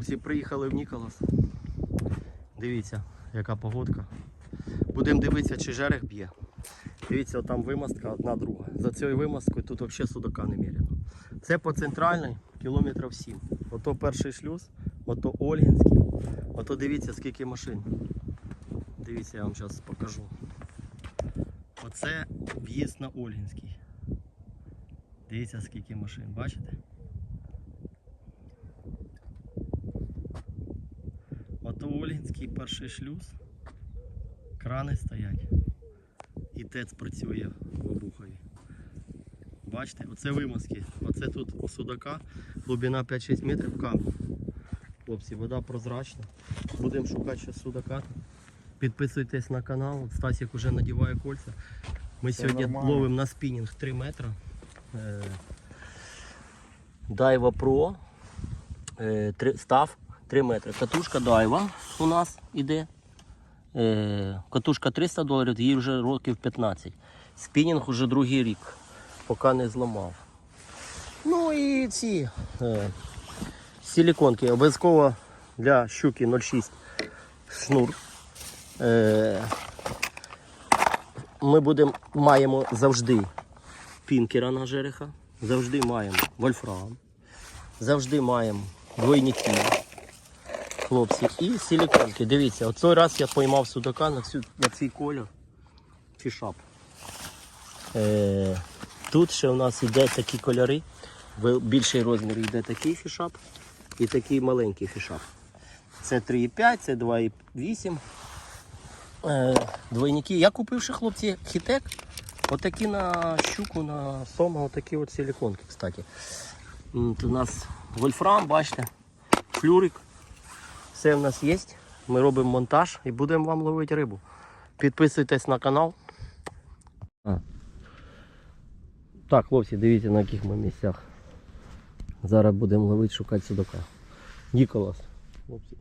хлопці, приїхали в Ніколас. Дивіться, яка погодка. Будемо дивитися, чи жерех б'є. Дивіться, там вимостка одна друга. За цією вимосткою тут взагалі судака не міряно. Це по центральній кілометрів 7. Ото перший шлюз, ото Ольгінський. Ото дивіться, скільки машин. Дивіться, я вам зараз покажу. Оце в'їзд на Ольгінський. Дивіться, скільки машин, бачите? Ото Ольгінський перший шлюз. Крани стоять. І ТЕЦ працює в Обухові. Бачите, оце вимазки. Оце тут у судака. Глибина 5-6 метрів камінь. Хлопці, вода прозрачна. Будемо шукати ще судака. Підписуйтесь на канал. Стасік вже надіває кольця. Ми Це сьогодні нормально. ловимо на спінінг 3 метри. Е, Дайва Pro. Е, Став 3 метри. Катушка Дайва у нас іде. Е, Катушка 300 доларів, їй вже років 15. Спінінг уже другий рік, поки не зламав. Ну і ці е, силіконки. Обов'язково для щуки 0,6 шнур. Е, ми будемо, маємо завжди пінкера на жереха, завжди маємо вольфрам, завжди маємо двойники хлопці, і силіконки. Дивіться, цей раз я поймав судака на, цю, на цей колір фішап. Е, тут ще у нас йде такі кольори. В більший розмір йде такий фішап і такий маленький фішап. Це 3,5, це 2,8. Е, двойники. Я купив ще хлопці хітек. Отакі на щуку, на сома, отакі от силіконки, кстати. Тут У нас вольфрам, бачите, флюрик. Все в нас є. Ми робимо монтаж і будемо вам ловити рибу. Підписуйтесь на канал. Так, хлопці, дивіться на яких ми місцях. Зараз будемо ловити, шукати судака. Ніколас. Хлопці.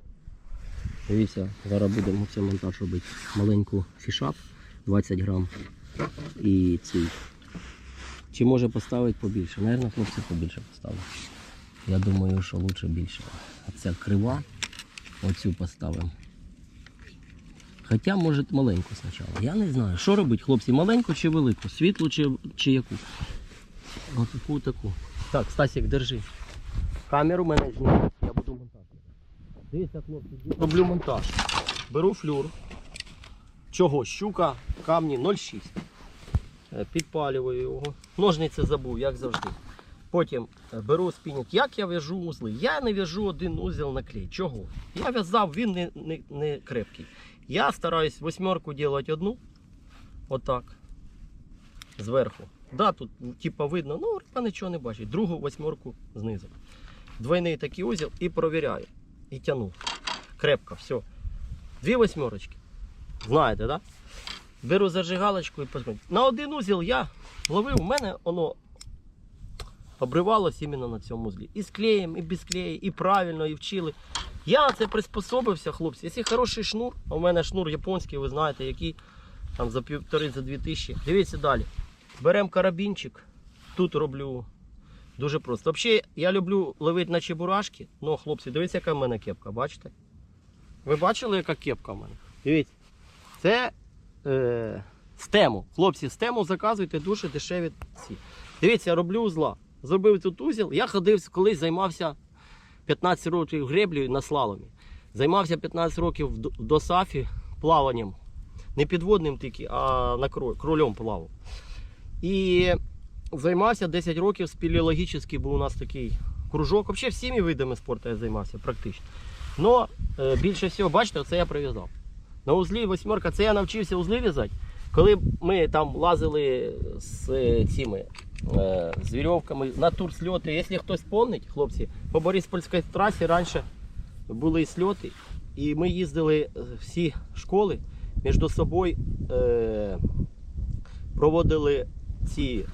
Дивіться, зараз будемо цей монтаж робити. Маленьку фішап 20 грам. І цей. Чи може поставити побільше? Наверно, хлопці побільше поставили. Я думаю, що лучше більше. А ця крива. Оцю поставимо. Хоча, може, маленьку спочатку. Я не знаю. Що робити, хлопці, маленьку чи велику? Світлу чи, чи яку? Отаку, таку. Так, Стасік, держи. Камеру мене знімає, я буду монтаж. Дивіться, хлопці, роблю монтаж. Беру флюр. Чого? Щука, камні 0,6. Е, Підпалюю його. Ножниці забув, як завжди. Потім е, беру спінінг. Як я в'яжу узли? Я не в'яжу один узел на клей. Чого? Я в'язав, він не, не, не крепкий. Я стараюсь восьмерку робити одну. Отак. Зверху. Да, тут типа видно, ну риба нічого не бачить. Другу восьмерку знизу. Двойний такий узел і провіряю. І тяну. Крепко, все. Дві восьмерочки. Знаєте, да? Беру зажигалочку і посмотрю. На один узел я ловив, у мене воно обривалось іменно на цьому узлі. І з клеєм, і без клею, і правильно, і вчили. Я це приспособився, хлопці. Якщо хороший шнур, а у мене шнур японський, ви знаєте, який там за півтори, за дві тисячі. Дивіться далі. Беремо карабінчик. Тут роблю дуже просто. Взагалі, я люблю ловити на чебурашки. Ну, хлопці, дивіться, яка в мене кепка, бачите? Ви бачили, яка кепка в мене? Дивіться. Це е, стему. Хлопці, стему заказуйте дуже дешеві ці. Дивіться, я роблю узла. Зробив тут узел. Я ходив колись займався 15 років греблею на слаломі. Займався 15 років в досафі плаванням. Не підводним тільки, а на кролем плавав. І займався 10 років спелеологічний був у нас такий кружок. Взагалі всіми видами спорту я займався практично. Но е, більше всього, бачите, це я прив'язав. На узлі восьмерка, це я навчився узли в'язати. Коли ми там лазили з е, цими е, з вірьовками на тур сльоти, якщо хтось пам'ятає, хлопці, по Бориспольській трасі раніше були сльоти, і ми їздили всі школи між собою е, проводили ці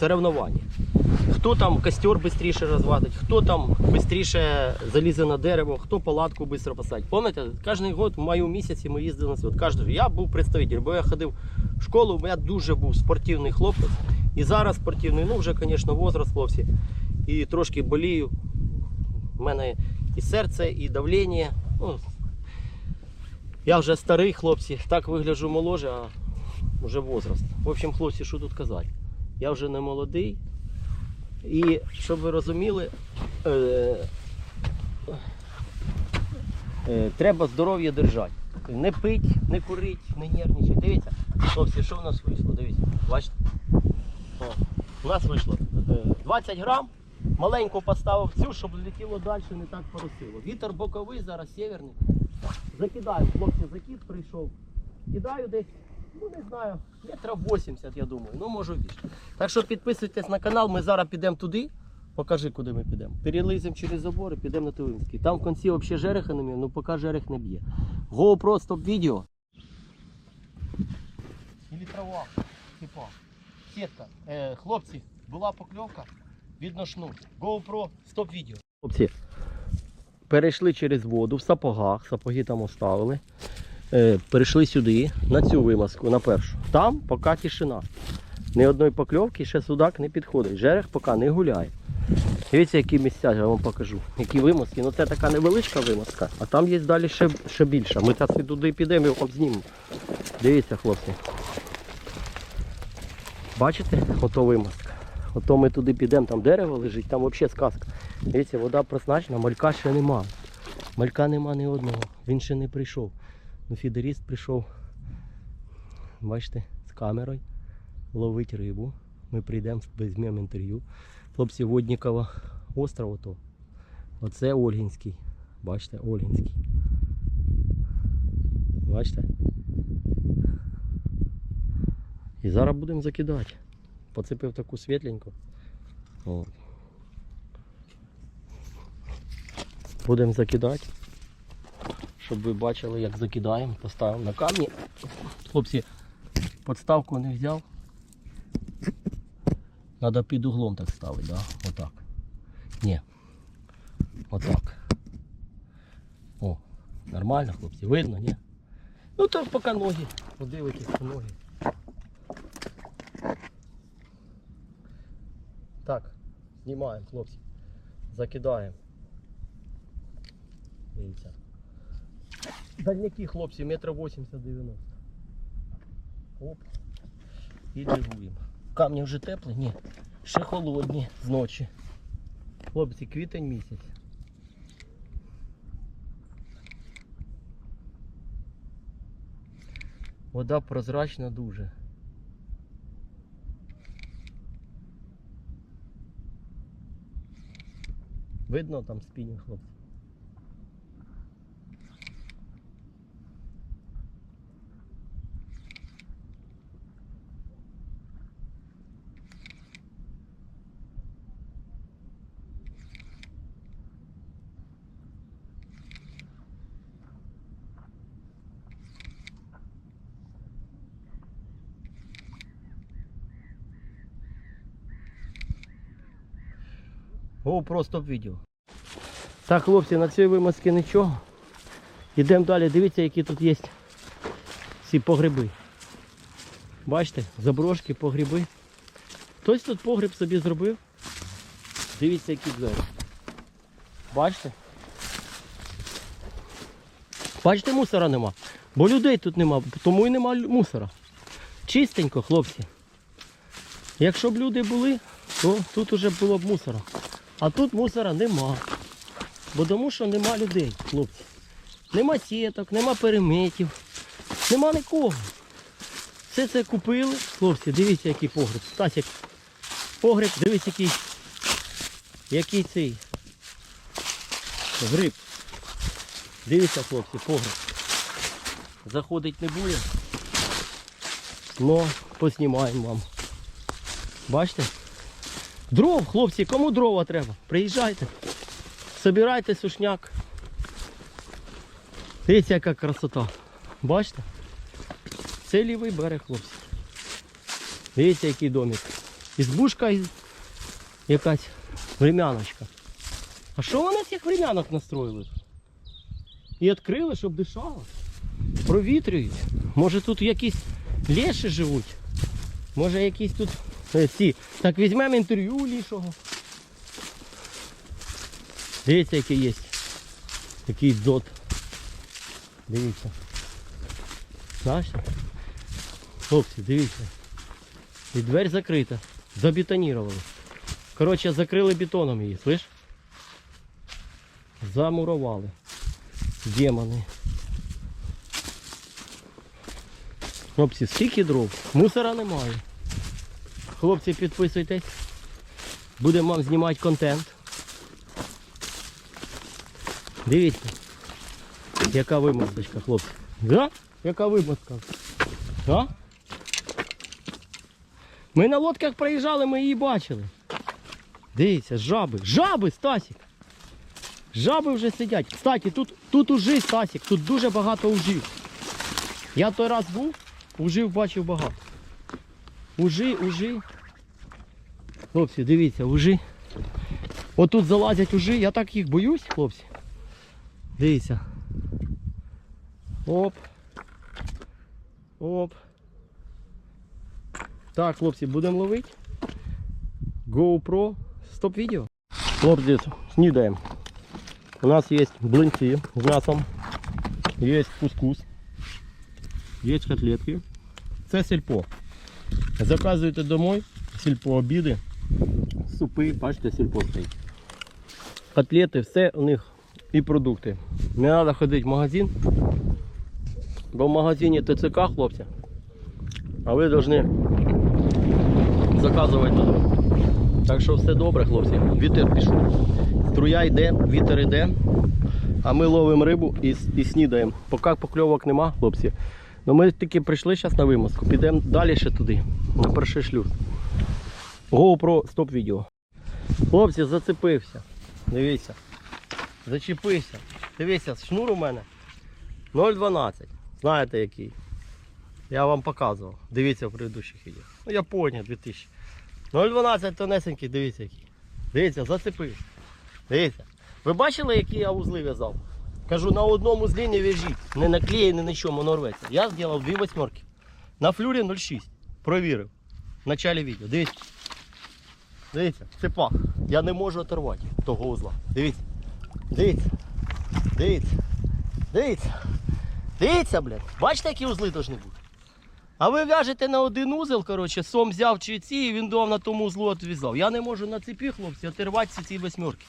соревнування. Хто там костер швидше розвадить, хто там швидше залізе на дерево, хто палатку швидко посадить. Пам'ятаєте, кожен год в маю місяці ми їздили на свят. Кожен, я був представитель, бо я ходив в школу, я дуже був спортивний хлопець. І зараз спортивний, ну вже, звісно, возраст хлопці. І трошки болію. У мене і серце, і давлення. Ну, я вже старий, хлопці, так вигляджу моложе, а вже возраст. В общем, хлопці, що тут казати? Я вже не молодий. І щоб ви розуміли, е, е, треба здоров'я держати. Не пить, не курить, не нервничать. Дивіться, хлопці, що в нас вийшло? Дивіться, бачите? О, у нас вийшло е, 20 грам. Маленько поставив цю, щоб летіло далі, не так поросило. Вітер боковий, зараз северний. Закидаю, хлопці, закид прийшов. Кидаю десь, ну не знаю, метрів 80, я думаю, ну може більше. Так що підписуйтесь на канал, ми зараз підемо туди. Покажи, куди ми підемо. Переліземо через забор і підемо на Тивинський. Там в кінці взагалі жереха немає, ну поки жерех не б'є. GoPro стоп відео. Или трава, типа. Сітка. Е, хлопці, була покльовка, видно шнур. GoPro стоп відео. Хлопці, перейшли через воду в сапогах, сапоги там оставили. Е, перейшли сюди, на цю вимазку, на першу. Там поки тишина. Ні одної покльовки, ще судак не підходить. Жерех поки не гуляє. Дивіться, які місця, я вам покажу. Які вимазки. Ну це така невеличка вимазка, а там є далі ще, ще більша. Ми зараз туди підемо і обзнімемо. Дивіться, хлопці. Бачите, ото вимазка. Ото ми туди підемо, там дерево лежить, там взагалі сказка. Дивіться, вода прозрачна, малька ще нема. Малька нема ні одного. Він ще не прийшов. Ну, фідеріст прийшов. Бачите, з камерою ловить рибу. Ми прийдемо, візьмемо інтерв'ю. Хлопці Воднікова остров ото. Оце Ольгінський. Бачите, Ольгінський. Бачите? І зараз будемо закидати. Поцепив таку світленьку. Будемо закидати. Щоб ви бачили, як закидаємо. Поставимо на камні. Хлопці, подставку не взяв. Надо під углом так ставити, да? Отак. Ні. Отак. О, нормально, хлопці, видно, ні? Ну так поки ноги. Подивитесь по ноги. Так, знімаємо, хлопці. Закидаємо. Дивіться. Дальняки, хлопці, метр 80-90. Оп. І дивуємо. Камні вже теплі? Ні. Ще холодні з ночі. Хлопці, квітень місяць. Вода прозрачна дуже. Видно там спінінг, хлопці. О, просто відео. Так, хлопці, на цій вимазці нічого. Йдемо далі, дивіться, які тут є ці погреби. Бачите, заброшки, погреби. Хтось тут погреб собі зробив. Дивіться, які двері. Бачите? Бачите, мусора нема. Бо людей тут нема, тому і нема мусора. Чистенько, хлопці. Якщо б люди були, то тут уже було б мусора. А тут мусора нема. Бо тому що нема людей, хлопці. Нема сіток, нема переметів, нема нікого. Все це купили. Хлопці, дивіться, який погреб. Стасік. Погреб, дивіться, який. Який цей. Гриб. Дивіться, хлопці, погреб. Заходить не буде. Но поснімаємо вам. Бачите? Дров, хлопці, кому дрова треба? Приїжджайте. Собирайте сушняк. Дивіться, яка красота. Бачите? Це лівий берег, хлопці. Дивіться, який домик. Ізбушка із... якась времяночка. А що вони цих времянок настроїли? І відкрили, щоб дишало. Провітрюють. Може тут якісь леші живуть. Може якісь тут ці. Так візьмемо інтерв'ю лішого. Дивіться, який є. Який дзот. Дивіться. Бачите? Хлопці, дивіться. І двері закрита. Забетонірували. Коротше, закрили бетоном її, слиш? Замурували. Демони. Хлопці, скільки дров? Мусора немає. Хлопці, підписуйтесь. Будемо вам знімати контент. Дивіться. Яка вимосточка, хлопці. Да? Яка вимостка? Да? Ми на лодках проїжджали, ми її бачили. Дивіться, жаби. Жаби, Стасік. Жаби вже сидять. Кстати, тут, тут ужи, Стасік, тут дуже багато ужів. Я той раз був, ужив бачив багато. Ужи, ужи. Хлопці, дивіться, ужи. Отут залазять ужи, я так їх боюсь, хлопці. Дивіться. Оп. Оп. Так, хлопці, будемо ловити. GoPro. Стоп відео. Хлопці, снідаємо. У нас є блинці з м'ясом. Є кускус. Є котлетки. Це сільпо. Заказуєте домой, сільпо обіди. Супи, бачите, сільпо стоїть. Котлети, все у них і продукти. Не треба ходити в магазин. Бо в магазині ТЦК, хлопці. А ви повинні заказувати додому. Так що все добре, хлопці. Вітер пішов. Струя йде, вітер йде. А ми ловимо рибу і, і снідаємо. Поки покльовок нема, хлопці. Ну ми тільки прийшли зараз на вимазку. Підемо далі ще туди, на перший шлюз. GoPro стоп відео. Хлопці, зацепився. Дивіться. Зачепився. Дивіться, шнур у мене 0,12. Знаєте який? Я вам показував. Дивіться в предыдущих відео. Ну, Японія 2000. 0,12 тонесенький, дивіться який. Дивіться, зацепив. Дивіться. Ви бачили, які я вузли в'язав? Кажу, на одному злі не в'яжіть. Не наклеє, ні на чому, воно рветься. Я зробив дві восьмерки. На флюрі 0,6. Провірив. В началі відео. Дивіться. Дивіться, цепах. Я не можу оторвати того узла. Дивіться. Дивіться. Дивіться. Дивіться. Дивіться, блядь. Бачите, які узли повинні бути? А ви в'яжете на один узел, коротше, сом взяв чи ці, і він дав на тому узлу відв'язав. Я не можу на цепі, хлопці, оторвати ці восьмерки.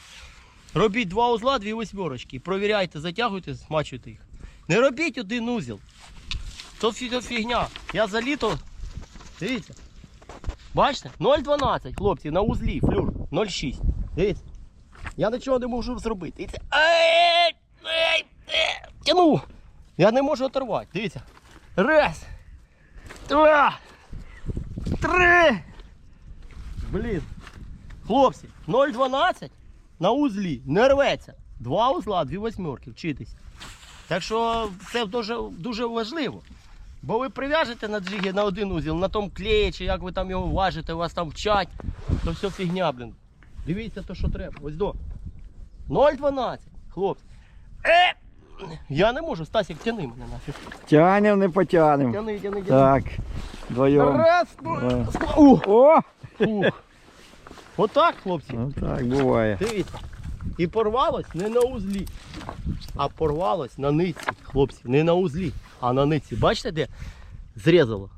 Робіть два узла, дві восьмерочки. Провіряйте, затягуйте, смачуйте їх. Не робіть один узел. То фі- фігня. Я за літо. Дивіться. Бачите? 0,12, хлопці, на узлі, флюр, 0,6. Дивіться. Я нічого не можу зробити. Дивіться. Тяну. Я не можу оторвати. Дивіться. Раз. Два. Три. Блін. Хлопці, 0,12 на узлі не рветься. Два узла, дві восьмерки, вчитися. Так що це дуже, дуже важливо. Бо ви прив'яжете на джигі на один узіл, на тому клеї, чи як ви там його важите, у вас там вчать, то все фігня, блін. Дивіться то, що треба. Ось до. 0,12, хлопці. Е! Я не можу, Стасік, тяни мене нафіг. Тянем, не потянем. Тяни, тяни, тяни. Так, вдвоєм. Раз, два. О! ух. Отак, хлопці. Ну так, буває. Дивіться. І порвалось не на узлі, а порвалось на ниці, хлопці. Не на узлі, а на ниці. Бачите, де зрізало?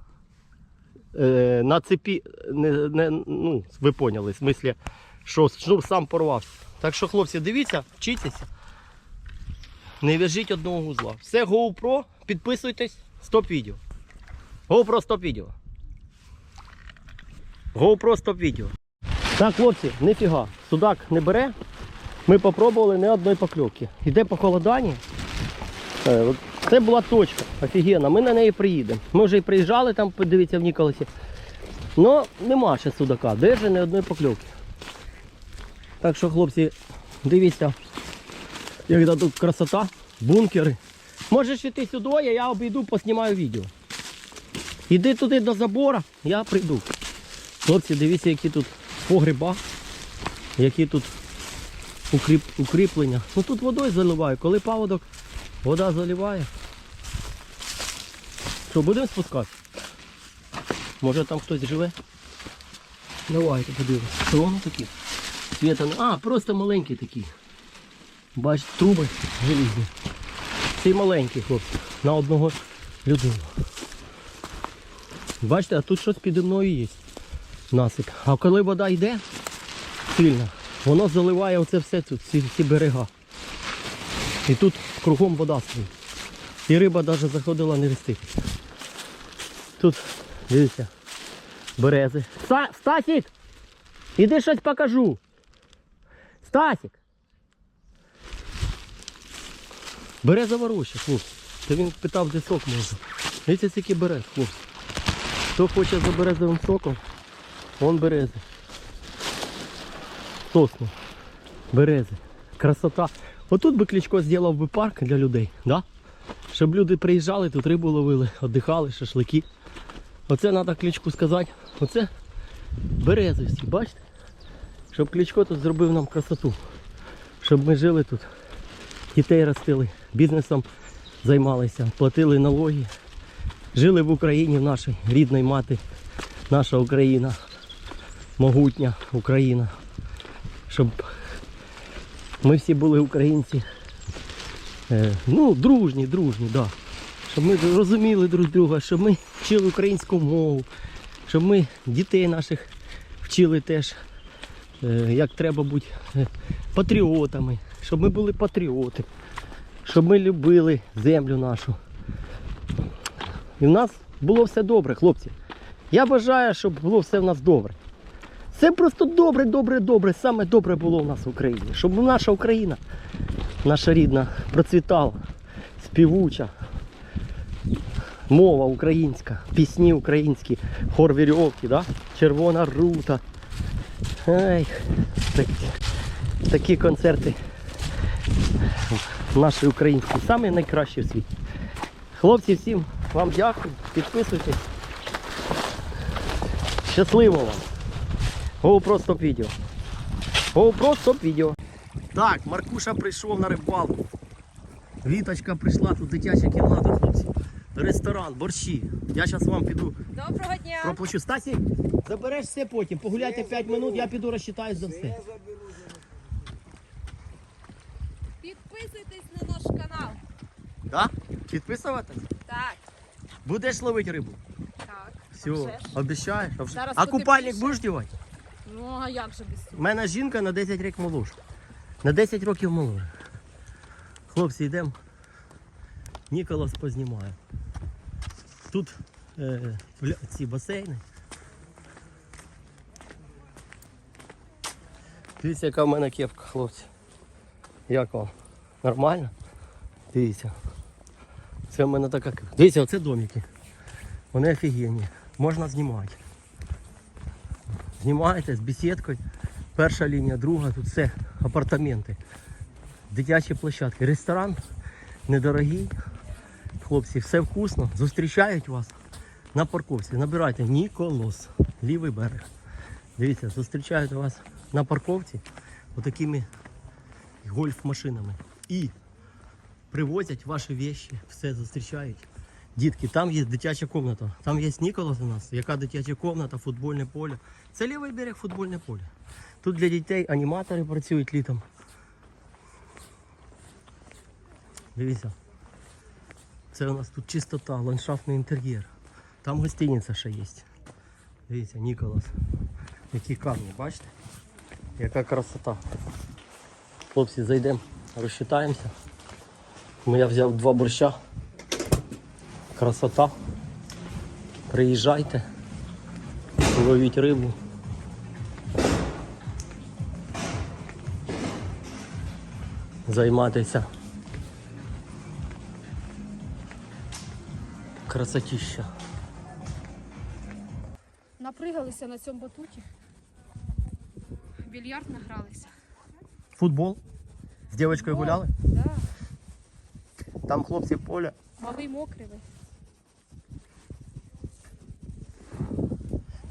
Е, на цепі, не, не, ну, ви поняли, в смислі, що шнур сам порвався. Так що, хлопці, дивіться, вчіться. Не в'яжіть одного узла. Все GoPro, підписуйтесь, стоп відео. GoPro стоп відео. GoPro стоп відео. Так, хлопці, ніфіга. Судак не бере. Ми попробували не одної покльовки. Іде похолодання. Е, Це була точка офігенна. Ми на неї приїдемо. Ми вже і приїжджали там, подивіться в Ніколасі. Ну, нема ще судака. Держи не одної покльовки. Так що, хлопці, дивіться, яка тут красота, бункери. Можеш іти сюди, я обійду, поснімаю відео. Іди туди до забора, я прийду. Хлопці, дивіться, які тут погреба, які тут укріп, укріплення. Ну тут водою заливаю. Коли паводок, вода заливає. Що, будемо спускатися? Може там хтось живе? Давайте подивимось. Що воно такі? Світа, а, просто маленький такий. Бачите, труби желізні. Цей маленький хлопці. На одного людину. Бачите, а тут щось піді мною є. Насип. А коли вода йде сильно, воно заливає оце все тут, ці, ці берега. І тут кругом вода стоїть. І риба навіть заходила не реститися. Тут, дивіться, берези. Ста, Стасік! Іди щось покажу. Стасік! Березова роща, хлопці. Та він питав, де сок можна. Дивіться, скільки берез, хлопці. Хто хоче за березовим соком, вон берези. Сосни. Берези. Красота. Отут би Кличко зробив би парк для людей, да? щоб люди приїжджали, тут рибу ловили, віддихали, шашлики. Оце треба Кличку сказати. Оце берези всі, бачите? Щоб Кличко тут зробив нам красоту. Щоб ми жили тут, дітей ростили, бізнесом займалися, платили налоги, жили в Україні, в нашій рідній мати, наша Україна, могутня Україна. Щоб ми всі були українці. Е, ну, дружні, дружні, да. Щоб ми розуміли друг друга, щоб ми вчили українську мову, щоб ми дітей наших вчили теж, е, як треба бути е, патріотами, щоб ми були патріоти, щоб ми любили землю нашу. І в нас було все добре, хлопці. Я бажаю, щоб було все в нас добре. Все просто добре, добре, добре. Саме добре було у нас в Україні. Щоб наша Україна, наша рідна, процвітала, співуча, мова українська, пісні українські, хор вірьовки, да? червона рута. Ей, такі, такі концерти наші українські, самі найкращі в світі. Хлопці, всім вам дякую, підписуйтесь. Щасливо вам! GoPro стоп відео. GoPro стоп відео. Так, Маркуша прийшов на рибалку. Віточка прийшла, тут дитяча кімната, хлопці. Ресторан, борщі. Я зараз вам піду Доброго дня. проплачу. Стасі, забереш все потім. Погуляйте 5 минут, я піду розчитаюсь за все. Підписуйтесь на наш канал. Так? Підписуватись? Так, Будеш ловити рибу? так. Все, обіцяєш? А А купальник будеш дівати? Ну а як же без У мене жінка на 10 років молодша. На 10 років молодша. Хлопці, йдемо. Ніколас познімає. Тут е, ці басейни. Дивіться, яка в мене кепка, хлопці. Як вам? Нормально? Дивіться. Це в мене така кепка. Дивіться, оце домики. Вони офігенні. Можна знімати. Знімаєте з бесідкою. Перша лінія, друга, тут все апартаменти, дитячі площадки, ресторан недорогий. Хлопці, все вкусно. Зустрічають вас на парковці. Набирайте Ніколос, лівий берег. Дивіться, зустрічають вас на парковці отакими гольф-машинами. І привозять ваші вещи, все зустрічають. Дітки, там є дитяча кімната. Там є Ніколас у нас, яка дитяча кімната, футбольне поле. Це лівий берег, футбольне поле. Тут для дітей аніматори працюють літом. Дивіться. Це у нас тут чистота, ландшафтний інтер'єр. Там гостиниця ще є. Дивіться, Ніколас. Які камні, бачите? Яка красота. Хлопці, зайдемо, розчитаємося. Я взяв два борща. Красота. Приїжджайте, ловіть рибу. Займатися. Красотища. Напригалися на цьому батуті. Більярд награлися. Футбол. З дівчинкою гуляли? Да. Там хлопці поля. Малий мокрий.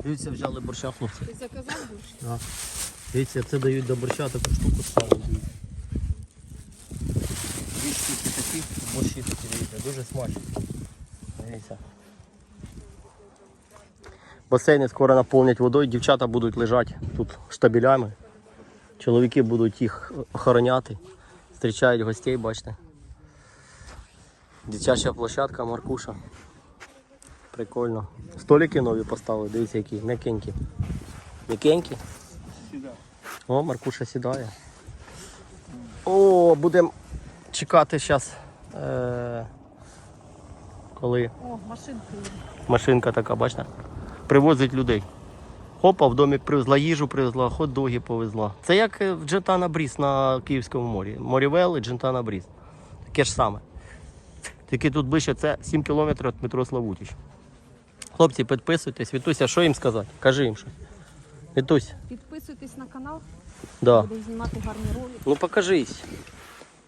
Дивіться, взяли борща хлопці. Ти заказав борщ? Дивіться, це дають до борща таку штуку ставлю. Дві штуки такі, борщі такі, дивіться, дуже смачні. Дивіться. Басейни скоро наповнять водою, дівчата будуть лежати тут штабелями. Чоловіки будуть їх охороняти, Зустрічають гостей, бачите. Дитяча площадка, Маркуша. Прикольно. Столики нові поставили, дивіться які, м'якенькі. М'якенькі? О, Маркуша сідає. О, будемо чекати зараз. Е- коли О, машинка. машинка така, бачите? Привозить людей. Хопа, в домик привезла їжу, привезла, хот-доги повезла. Це як е, в Джентана Бріз на Київському морі. Морівел і Джентана Бріз. Таке ж саме. Тільки тут ближче це 7 кілометрів від метро Славутіч. Хлопці, підписуйтесь. Вітуся, що їм сказати? Кажи їм щось. Вітусь, Підписуйтесь на канал, да. будемо знімати гарні ролики. ну покажись.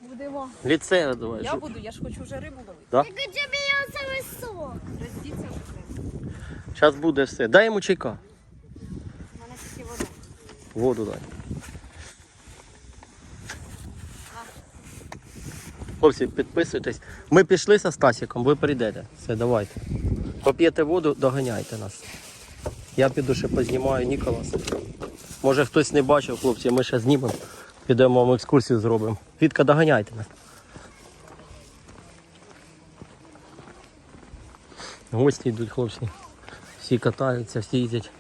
Будемо. Ліце давай. Я Жу- буду, я ж хочу вже рибу ловити. Да? Роздіться вже треба. Зараз буде все. Дай йому чайка. У мене тільки вода. Воду дай. Хлопці, підписуйтесь. Ми пішли зі Стасіком, ви прийдете. Все, давайте. Поп'єте воду, доганяйте нас. Я піду ще познімаю Ніколаса. Може хтось не бачив, хлопці, ми ще знімемо. Підемо вам екскурсію зробимо. Вітка, доганяйте нас. Гості йдуть, хлопці. Всі катаються, всі їздять.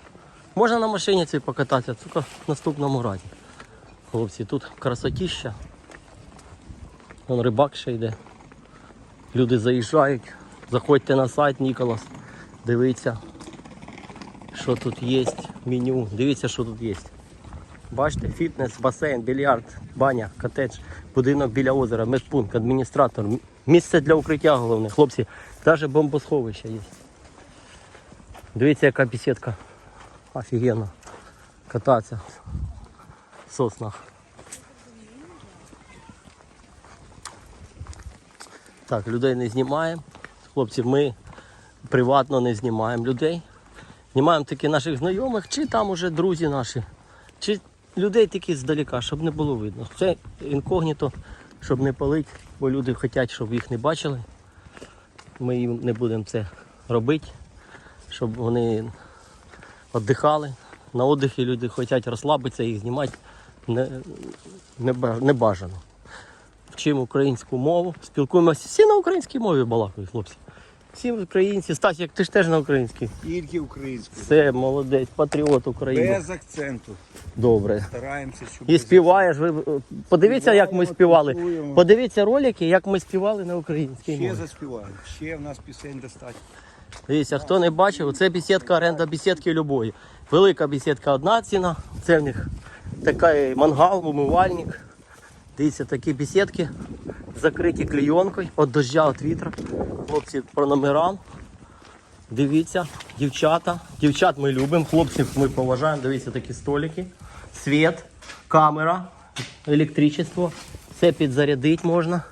Можна на машині цій покататися, тільки в наступному разі. Хлопці, тут красотіща. Вон рибак ще йде. Люди заїжджають. Заходьте на сайт Ніколас. Дивіться, що тут є. Меню. Дивіться, що тут є. Бачите, фітнес, басейн, більярд, баня, котедж, будинок біля озера, медпункт, адміністратор. Місце для укриття головне. Хлопці, навіть бомбосховище є. Дивіться, яка бесідка. Офігенно. Кататися в соснах. Так, людей не знімаємо. Хлопці, ми приватно не знімаємо людей. Знімаємо тільки наших знайомих, чи там уже друзі наші, чи людей тільки здалека, щоб не було видно. Це інкогніто, щоб не палити, бо люди хочуть, щоб їх не бачили. Ми їм не будемо це робити, щоб вони віддихали. На віддихі люди хочуть розслабитися, їх знімати не, не, не бажано. Вчимо українську мову, спілкуємося. Всі на українській мові балакають, хлопці. Всі українці. Стась, як ти ж теж на українській. Тільки українською. Все, молодець, патріот України. Без акценту. Добре. Стараємося, щоб І співаєш. Ви е, подивіться, як ми співали. танцюємо. Подивіться ролики, як ми співали на українській Ще мові. заспіваємо. Ще в нас пісень достатньо. Дивіться, хто не бачив, це бесідка, оренда бесідки любої. Велика бесідка одна ціна, це в них такий мангал, умивальник. Дивіться, такі бесідки закриті клейонкою від дождя, від вітра. Хлопці по номерам. Дивіться, дівчата. Дівчат ми любимо, хлопців ми поважаємо. Дивіться, такі столики, світ, камера, електричество. Все підзарядити можна.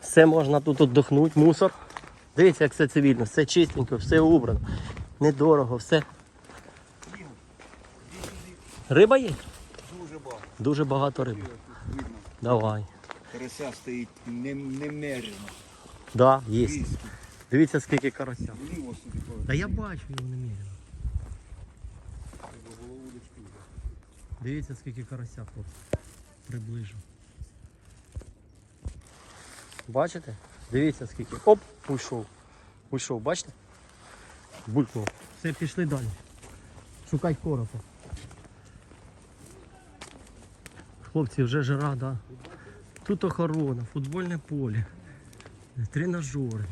Все можна тут віддохнути, мусор. Дивіться, як все цивільно, все чистенько, все убрано. Недорого, все. Риба є? Дуже багато. Дуже багато риби. Видно. Давай. Карася стоїть не- немерено. Да, є. Дивіться, скільки карася. Вліво. Та я бачу його. Голову. Дивіться, скільки карася, хлопці. Приближу. Бачите? Дивіться, скільки. Оп, уйшов. Уйшов, бачите? Булькнув. Все, пішли далі. Шукать коропа. Хлопці, вже жара, да. Тут охорона, футбольне поле, тренажери,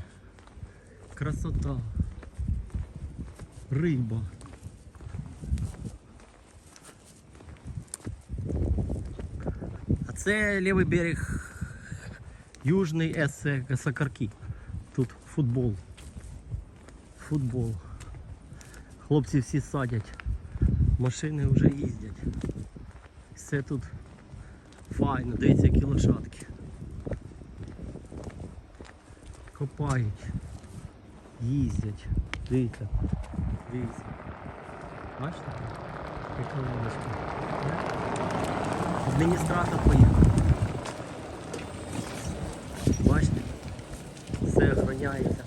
красота, риба. А це лівий берег Южний С Сакарки. Тут футбол. Футбол. Хлопці всі садять. Машини вже їздять. Все тут файно, дивіться, які лошадки. Копають. Їздять. Дивіться. Дивіться. Бачите? Яка лодочка. Адміністратор поїхав. Бачите? Все охороняється.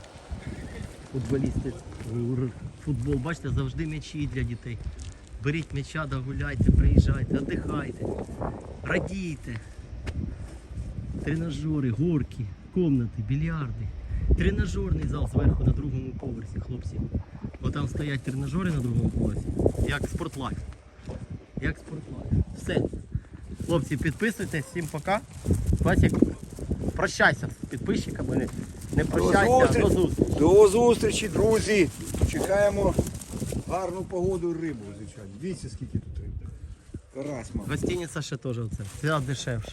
Футболісти, футбол, бачите, завжди м'ячі для дітей. Беріть м'яча, да гуляйте, приїжджайте, віддихайте, радійте. тренажери, горки, комнати, більярди. Тренажерний зал зверху на другому поверсі, хлопці. Бо там стоять тренажери на другому поверсі. Як спортлайф. Як спортлайф. Все. Хлопці, підписуйтесь, всім пока. Васик, прощайся з підписчиками. Не, не прощайся, а до зустрічі. До зустрічі, друзі. Чекаємо гарну погоду і рибу, звичайно. Дивіться, скільки тут риби. Карась, мам. Гостиниця ще теж оце. Це дешевше.